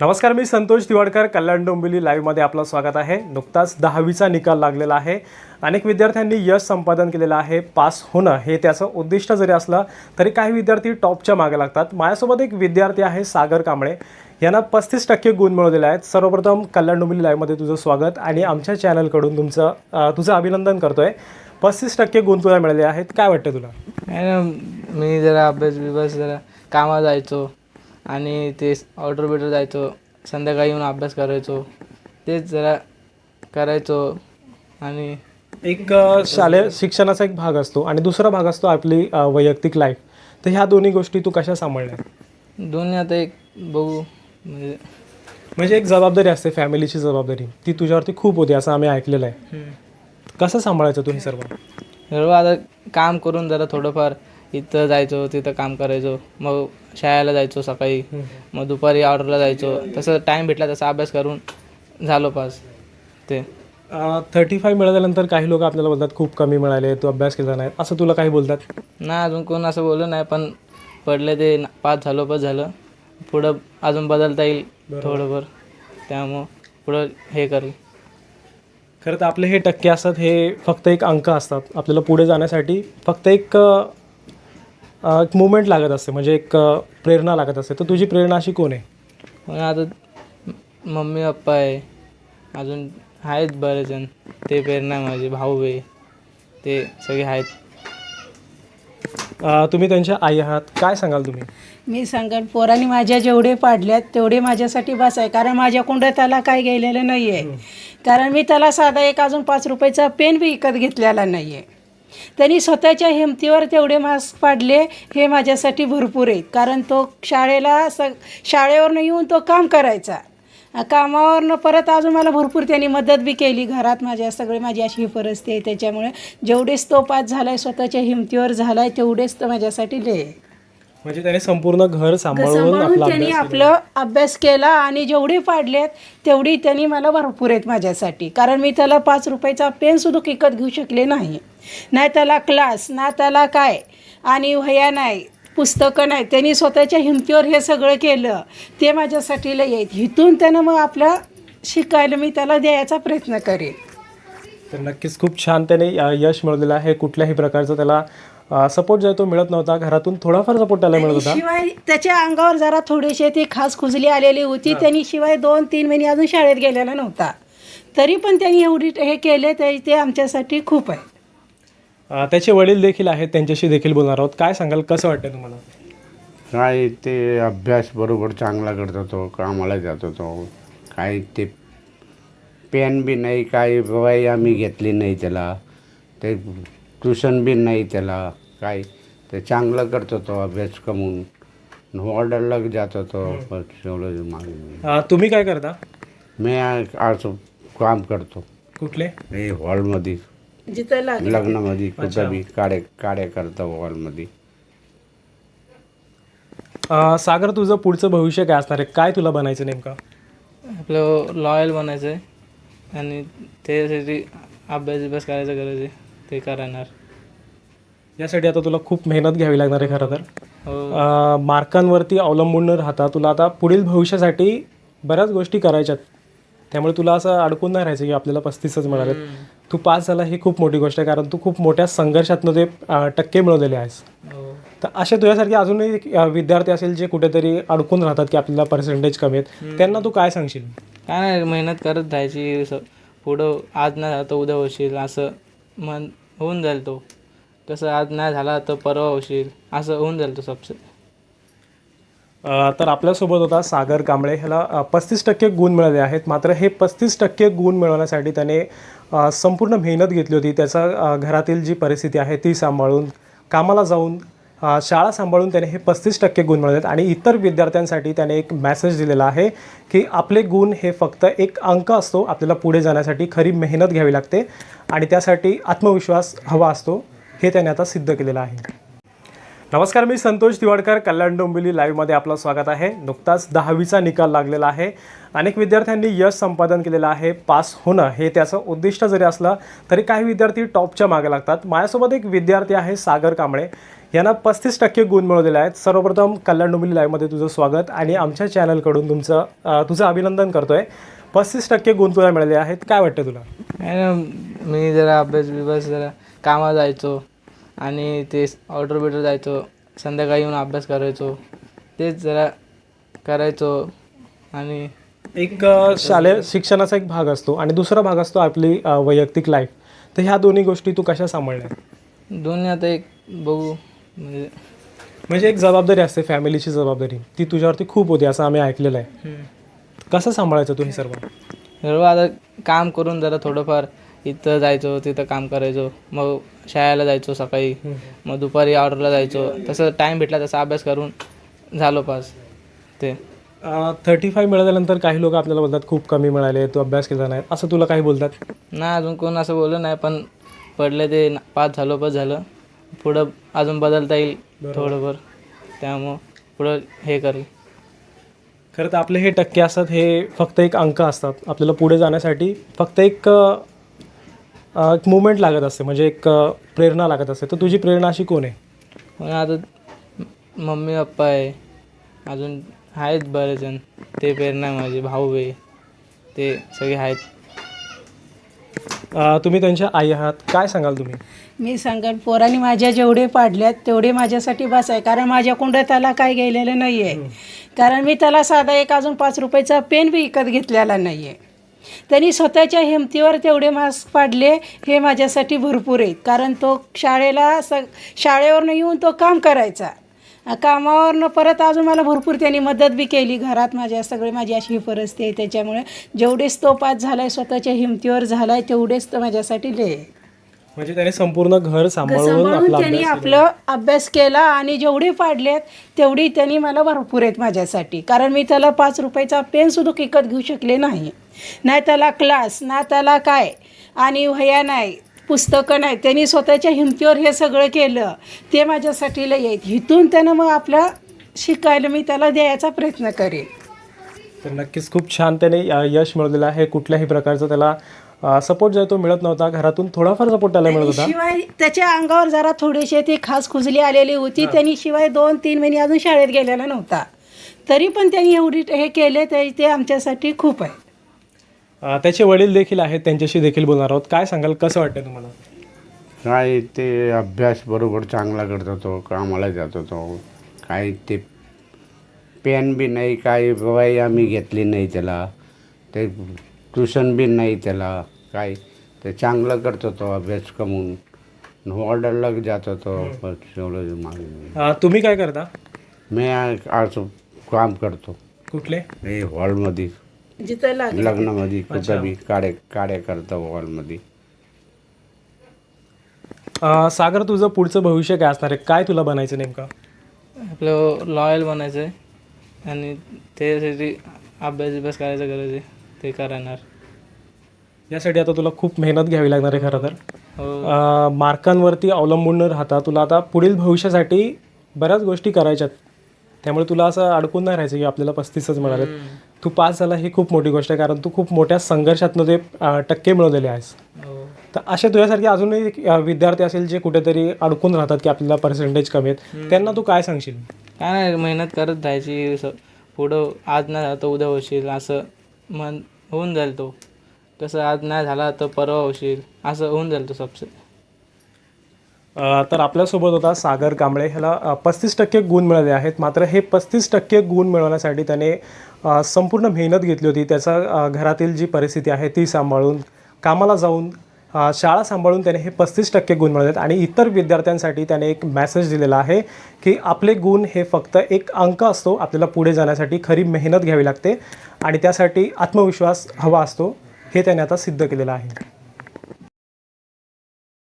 नमस्कार मी संतोष दिवाडकर. कल्याण डोंबिवली लाईव्हमध्ये आपलं स्वागत आहे. नुकताच दहावीचा निकाल लागलेला आहे. अनेक विद्यार्थ्यांनी यश संपादन केलेलं आहे. पास होणं हे त्याचं उद्दिष्ट जरी असलं तरी काही विद्यार्थी टॉपच्या मागे लागतात. माझ्यासोबत एक विद्यार्थी आहे सागर कांबळे. यांना पस्तीस टक्के गुण मिळवलेले आहेत. सर्वप्रथम कल्याण डोंबिवली लाईव्हमध्ये तुझं स्वागत आणि आमच्या चॅनलकडून तुमचं तुझं अभिनंदन करतो आहे पस्तीस टक्के गुण तुला मिळाले आहेत. काय वाटतं तुला? मी जरा अभ्यास बिभ्यास जरा कामा जायचो. आणि ते ऑर्डर बिर्डर जायचो संध्याकाळी येऊन अभ्यास करायचो तेच जरा करायचो आणि एक अ, शालेय शिक्षणाचा एक भाग असतो आणि दुसरा भाग असतो आपली अ, वैयक्तिक लाईफ तर ह्या दोन्ही गोष्टी तू कशा सांभाळल्या? दोन्ही आता एक बघू म्हणजे म्हणजे एक जबाबदारी असते फॅमिलीची जबाबदारी. ती तुझ्यावरती खूप होती असं आम्ही ऐकलेलं आहे. कसं सांभाळायचं तुम्ही सर्व? सर्व आता काम करून जरा थोडंफार इथं जायचो तिथं काम करायचो मग शाळेला जायचो सकाळी मग दुपारी ऑर्डरला जायचो. तसं टाईम भेटला तसा अभ्यास करून झालो पास. ते. थर्टी फाय मिळाल्यानंतर काही लोक आपल्याला बोलतात खूप कमी मिळाले तू अभ्यास केला नाही. असं तुला काही बोलतात? नाही अजून कोण असं बोललं नाही पण पडले ते ना- पास झालो पास झालं. पुढं अजून बदलता येईल थोडंफार. त्यामुळं पुढं हे करेल. खरं तर आपले हे टक्के असतात हे फक्त एक अंक असतात. आपल्याला पुढे जाण्यासाठी फक्त एक अ, एक मुवमेंट लागत असते म्हणजे एक प्रेरणा लागत असते. तर तुझी प्रेरणा अशी कोण आहे? पण आता मम्मी पप्पा आहे. अजून आहेत बरेच जण ते प्रेरणा आहे माझे. भाऊ आहे. ते सगळे आहेत. अ, तुम्ही त्यांच्या आई आहात. काय सांगाल तुम्ही? मी सांगेन पोरांनी माझ्या जेवढे पाडल्यात तेवढे माझ्यासाठी बस आहे. कारण माझ्याकडं त्याला काय गेलेलं नाही आहे कारण मी त्याला साधा एक अजून पाच रुपयाचा पेन बी विकत घेतलेला नाही आहे त्यांनी स्वतःच्या हिमतीवर तेवढे मार्क्स पाडले हे माझ्यासाठी भरपूर आहेत कारण तो शाळेला स शाळेवरनं येऊन तो काम करायचा. कामावरनं परत अजून मला भरपूर त्यांनी मदत बी केली. घरात माझ्या सगळे माझी अशी परिस्थिती आहे. त्याच्यामुळे जेवढेच तो पास झाला आहे स्वतःच्या हिमतीवर झाला आहे तेवढेच तो माझ्यासाठी लय आहे. म्हणजे त्याने संपूर्ण घर सांभाळून त्यांनी आपलं अभ्यास केला आणि जेवढे पाडलेत तेवढी त्यांनी मला भरपूर आहेत माझ्यासाठी. कारण मी त्याला पाच रुपयाचा पेन सुद्धा विकत घेऊ शकले नाही. नाही त्याला क्लास ना त्याला काय? आणि वह्या नाही पुस्तकं नाही. त्यांनी स्वतःच्या हिमतीवर हे सगळं केलं. ते माझ्यासाठी लय आहेत. इथून त्यानं मग आपलं शिकायला मी त्याला द्यायचा प्रयत्न करेन. तर नक्कीच खूप छान त्याने यश मिळवलेलं आहे. कुठल्याही प्रकारचा त्याला सपोर्ट जो तो मिळत नव्हता. घरातून थोडाफार सपोर्ट त्याला मिळत होता. शिवाय त्याच्या अंगावर जरा थोडीशी ती खास खुजली आलेली होती. त्यांनी शिवाय दोन तीन महिने अजून शाळेत गेलेला नव्हता. तरी पण त्यांनी एवढी हे केले ते ते आमच्यासाठी खूप आहे. त्याचे वडील देखील आहेत त्यांच्याशी देखील बोलणार आहोत. काय सांगाल कसं वाटतं तुम्हाला? काय ते अभ्यास बरोबर चांगला करत होतो कामाला जात होतो. काय ते पेन बी नाही काय वय आम्ही घेतली नाही त्याला. ते ट्युशन बी नाही त्याला काय ते चांगलं करत होतो अभ्यास कमवून. ऑर्डरला जात होतो अ, तुम्ही काय करता? मी आज काम करतो. कुठले? हे हॉलमध्ये. जिथं लागेल. लग्नामध्ये कुठं बी काड्या काड्या करतो हॉलमध्ये अ, सागर तुझं पुढचं भविष्य काय असणार आहे? काय तुला बनायचं नेमकं? आपलं लॉयल बनायचं आहे. आणि त्यासाठी अभ्यास बिभ्यास करायचं गरज आहे. ते करणार. यासाठी आता तुला खूप मेहनत घ्यावी लागणार आहे खरं तर. हो. अ, मार्कांवरती अवलंबून न राहता तुला आता पुढील भविष्यासाठी बऱ्याच गोष्टी करायच्यात. त्यामुळे तुला असं अडकून नाही राहायचं की आपल्याला पस्तीसच मिळालेत. तू पास झाला ही खूप मोठी गोष्ट आहे कारण तू खूप मोठ्या संघर्षातनं ते टक्के मिळवलेले आहेस. हो. तर असे तुझ्यासारखे अजूनही विद्यार्थी असेल जे कुठेतरी अडकून राहतात की आपल्याला पर्सेंटेज कमी आहेत त्यांना तू काय सांगशील? काय नाही मेहनत करत राहायची असं पुढं आज नाही झालं तर उद्या होशील असं मन होऊन जाईल तो. कसं आज नाही झाला तर परवा होशील असं होऊन जाईल तो सबसे. तर आपल्यासोबत होता सागर कांबळे. ह्याला पस्तीस टक्के गुण मिळाले आहेत. मात्र हे पस्तीस टक्के गुण मिळवण्यासाठी त्याने संपूर्ण मेहनत घेतली होती. त्याचा घरातील जी परिस्थिती आहे ती सांभाळून कामाला जाऊन शाळा सांभाळून त्याने हे पस्तीस टक्के गुण मिळवलेत आणि इतर विद्यार्थ्यांसाठी त्याने एक मॅसेज दिलेला आहे की आपले गुण हे फक्त एक अंक असतो. आपल्याला पुढे जाण्यासाठी खरी मेहनत घ्यावी लागते. आणि त्यासाठी आत्मविश्वास हवा असतो. हे त्याने आता सिद्ध केलेलं आहे. नमस्कार मी संतोष दिवाडकर. कल्याण डोंबिवली लाईव्हमध्ये आपलं स्वागत आहे. नुकताच दहावीचा निकाल लागलेला आहे. अनेक विद्यार्थ्यांनी यश संपादन केलेलं आहे. पास होणं हे त्याचं उद्दिष्ट जरी असलं तरी काही विद्यार्थी टॉपच्या मागे लागतात. माझ्यासोबत एक विद्यार्थी आहे सागर कांबळे. यांना पस्तीस टक्के गुण मिळवलेले आहेत. सर्वप्रथम कल्याण डोंबिवली लाईव्हमध्ये तुझं स्वागत आणि आमच्या चॅनलकडून तुमचं तुझं अभिनंदन करतोय. पस्तीस टक्के गुण तुला मिळाले आहेत. काय वाटतं तुला? मी जरा अभ्यास बिभ्यास जरा कामा जायचो. आणि ते ऑर्डर बिर्डर जायचो. संध्याकाळी येऊन अभ्यास करायचो. तेच जरा करायचो. आणि एक अ, शालेय शिक्षणाचा एक भाग असतो आणि दुसरा भाग असतो आपली अ, वैयक्तिक लाईफ तर ह्या दोन्ही गोष्टी तू कशा सांभाळल्या? दोन्ही आता एक बघू. म्हणजे म्हणजे एक जबाबदारी असते फॅमिलीची जबाबदारी. ती तुझ्यावरती खूप होती असं आम्ही ऐकलेलं आहे. कसं सांभाळायचं तू हे सर्व? सर्व आता काम करून जरा थोडंफार इथं जायचो तिथं काम करायचो. मग शाळेला जायचो सकाळी. मग दुपारी ऑर्डरला जायचो. तसं टाईम भेटला तसा अभ्यास करून झालो पास. ते. थर्टी फाय मिळाल्यानंतर काही लोक आपल्याला बोलतात खूप कमी मिळाले तू अभ्यास केला नाही. असं तुला काही बोलतात? नाही अजून कोण असं बोललं नाही पण पडले ते ना- पास झालो पास झालं. पुढं अजून बदलता येईल थोडंफार. त्यामुळं पुढं हे करेल. खरं तर आपले हे टक्के असतात हे फक्त एक अंक असतात. आपल्याला पुढे जाण्यासाठी फक्त एक एक मुवमेंट लागत असते म्हणजे एक प्रेरणा लागत असते. तर तुझी प्रेरणा अशी कोण आहे? पण आता मम्मी पप्पा आहे. अजून आहेत बरेच जण ते प्रेरणा आहे माझे. भाऊ आहे. ते सगळे आहेत. अ, तुम्ही त्यांच्या आई आहात. काय सांगाल तुम्ही? मी सांगेन पोरांनी माझ्या जेवढे पाडल्यात तेवढे माझ्यासाठी बस आहे. कारण माझ्या कुंड त्याला काय गेलेलं नाही आहे कारण मी त्याला साधा एक अजून पाच रुपयाचा पेन बी विकत घेतलेला नाही आहे त्यांनी स्वतःच्या हिमतीवर तेवढे मास्क पाडले हे माझ्यासाठी भरपूर आहेत. कारण तो शाळेला स शाळेवरनं येऊन तो काम करायचा. कामावरनं परत अजून मला भरपूर त्यांनी मदत बी केली. घरात माझ्या सगळे माझी अशी ही परिस्थिती आहे. त्याच्यामुळे जेवढेच तो पास झाला आहे स्वतःच्या हिमतीवर झाला आहे तेवढेच तो माझ्यासाठी लय म्हणजे त्याने संपूर्ण घर सांभाळून सांभाळून आपला त्यांनी अभ्यास आपलं अभ्यास केला आणि जेवढे पाडलेत तेवढी त्यांनी मला भरपूर आहेत माझ्यासाठी. कारण मी त्याला पाच रुपयाचा पेन सुद्धा विकत घेऊ शकले नाही. नाही त्याला क्लास ना त्याला काय? आणि वह्या नाही पुस्तकं नाही. त्यांनी स्वतःच्या हिमतीवर हे सगळं केलं. ते माझ्यासाठी लय आहेत. इथून त्यानं मग आपलं शिकायला मी त्याला द्यायचा प्रयत्न करेन. तर नक्कीच खूप छान त्याने अ, यश मिळवलेलं आहे. कुठल्याही प्रकारचा त्याला सपोर्ट जो आहे तो मिळत नव्हता घरातून थोडाफार सपोर्ट त्याला मिळत होता. शिवाय त्याच्या अंगावर जरा थोडीशी ती खास खुजली आलेली होती त्यांनी शिवाय दोन तीन महिने अजून शाळेत गेलेला नव्हता. तरी पण त्यांनी एवढी हे केले ते ते आमच्यासाठी खूप आहे अ, त्याचे वडील देखील आहेत त्यांच्याशी देखील बोलणार आहोत. काय सांगाल कसं वाटतं तुम्हाला? काय ते अभ्यास बरोबर चांगला करत होतो कामाला जात होतो. काय ते पेन बी नाही काय वही आम्ही घेतली नाही त्याला. ते ट्युशन बी नाही त्याला. काय ते चांगलं करत होतो अभ्यास कमवून. ऑर्डरला जात होतो मागे अ, तुम्ही काय करता? मी आज काम करतो. कुठले? हे हॉलमध्ये. जिथं लागेल लग्नामध्ये कुठं बी काड्या काड्या करतो हॉलमध्ये. अ, सागर तुझं पुढचं भविष्य काय असणार आहे? काय तुला बनायचं नेमकं? आपलं लॉयल बनायचं आहे आणि त्यासाठी अभ्यास बिभ्यास करायचं गरज आहे ते करणार. यासाठी आता तुला खूप मेहनत घ्यावी लागणार आहे खरं तर. हो. मार्कांवरती अवलंबून न राहता तुला आता पुढील भविष्यासाठी बऱ्याच गोष्टी करायच्यात. त्यामुळे तुला असं अडकून नाही राहायचं की आपल्याला पस्तीसच मिळाले तू पास झाला ही खूप मोठी गोष्ट आहे कारण तू खूप मोठ्या संघर्षातनं ते टक्के मिळवलेले आहेस. हो. तर असे तुझ्यासारखे अजूनही विद्यार्थी असेल जे कुठेतरी अडकून राहतात की आपल्याला पर्सेंटेज कमी आहेत त्यांना तू काय सांगशील? काय नाही मेहनत करत राहायची असं पुढं आज नाही तर उद्या होशील असं मन होऊन जाईल तो. कसं आज नाही झाला तर परवा होशील. असं होऊन जाईल तो सबसे. अ, तर आपल्यासोबत होता सागर कांबळे. ह्याला पस्तीस टक्के गुण मिळाले आहेत. मात्र हे पस्तीस टक्के गुण मिळवण्यासाठी त्याने अ, संपूर्ण मेहनत घेतली होती. त्याचा अ, घरातील जी परिस्थिती आहे ती सांभाळून कामाला जाऊन अ, शाळा सांभाळून त्याने हे पस्तीस टक्के गुण मिळवले आहेत आणि इतर विद्यार्थ्यांसाठी त्याने एक मेसेज दिलेला आहे की आपले गुण हे फक्त एक अंक असतो. आपल्याला पुढे जाण्यासाठी खरी मेहनत घ्यावी लागते. आणि त्यासाठी आत्मविश्वास हवा असतो. हे त्याने आता सिद्ध केलेलं आहे.